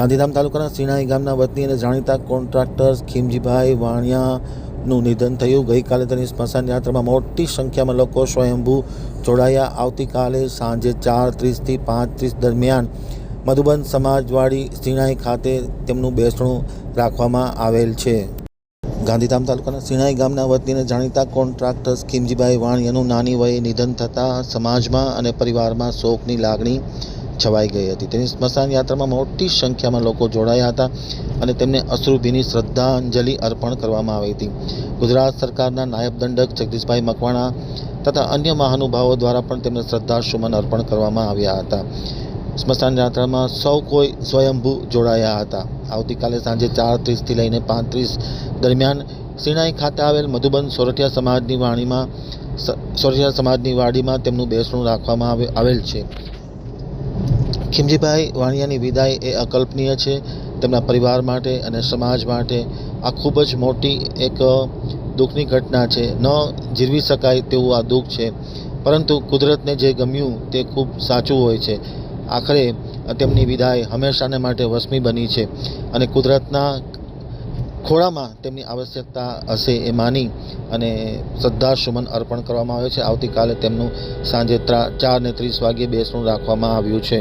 ગાંધીધામ તાલુકાના સિણાઈ ગામના વતની અને જાણીતા કોન્ટ્રાક્ટર ખીમજીભાઈ વાણિયાનું નિધન થયું. ગઈકાલે તેની સ્મશાન યાત્રામાં મોટી સંખ્યામાં લોકો સ્વયંભૂ જોડાયા. આવતીકાલે સાંજે ચાર ત્રીસથી પાંચ ત્રીસ દરમિયાન મધુબન સમાજવાડી સિણાઈ ખાતે તેમનું બેસણું રાખવામાં આવેલ છે. ગાંધીધામ તાલુકાના સિણાઈ ગામના વતની જાણીતા કોન્ટ્રાક્ટર ખીમજીભાઈ વાણિયાનું નાની વયે નિધન થતાં સમાજમાં અને પરિવારમાં શોકની લાગણી છવાઈ ગઈ હતી. તેની સ્મશાન યાત્રામાં મોટી સંખ્યામાં લોકો જોડાયા હતા અને તેમને અશ્રુભીની શ્રદ્ધાંજલિ અર્પણ કરવામાં આવી હતી. ગુજરાત સરકારના નાયબ દંડક જગદીશભાઈ મકવાણા તથા અન્ય મહાનુભાવો દ્વારા પણ તેમને શ્રદ્ધાસુમન અર્પણ કરવામાં આવ્યા હતા. સ્મશાન યાત્રામાં સૌ કોઈ સ્વયંભૂ જોડાયા હતા. આવતીકાલે સાંજે ચાર ત્રીસથી લઈને પાંત્રીસ દરમિયાન સિણાઈ ખાતે આવેલ મધુબન સોરઠિયા સમાજની વાણીમાં સોરઠિયા સમાજની વાડીમાં તેમનું બેસણું રાખવામાં આવે- આવેલ છે. ખીમજીભાઈ વાણિયાની વિદાય એ અકલ્પનીય છે તેમના પરિવાર માટે અને સમાજ માટે. આ ખૂબ જ મોટી એક દુઃખની ઘટના છે. ન જીરવી શકાય તેવું આ દુઃખ છે. પરંતુ કુદરતને જે ગમ્યું તે ખૂબ સાચું હોય છે. આખરે તેમની વિદાય હંમેશાને માટે વસમી બની છે અને કુદરતના ખોળામાં તેમની આવશ્યકતા હશે એ માની અને શ્રદ્ધાસુમન અર્પણ કરવામાં આવે છે. આવતીકાલે તેમનું સાંજે ચાર ને ત્રીસ વાગ્યે બેસણું રાખવામાં આવ્યું છે.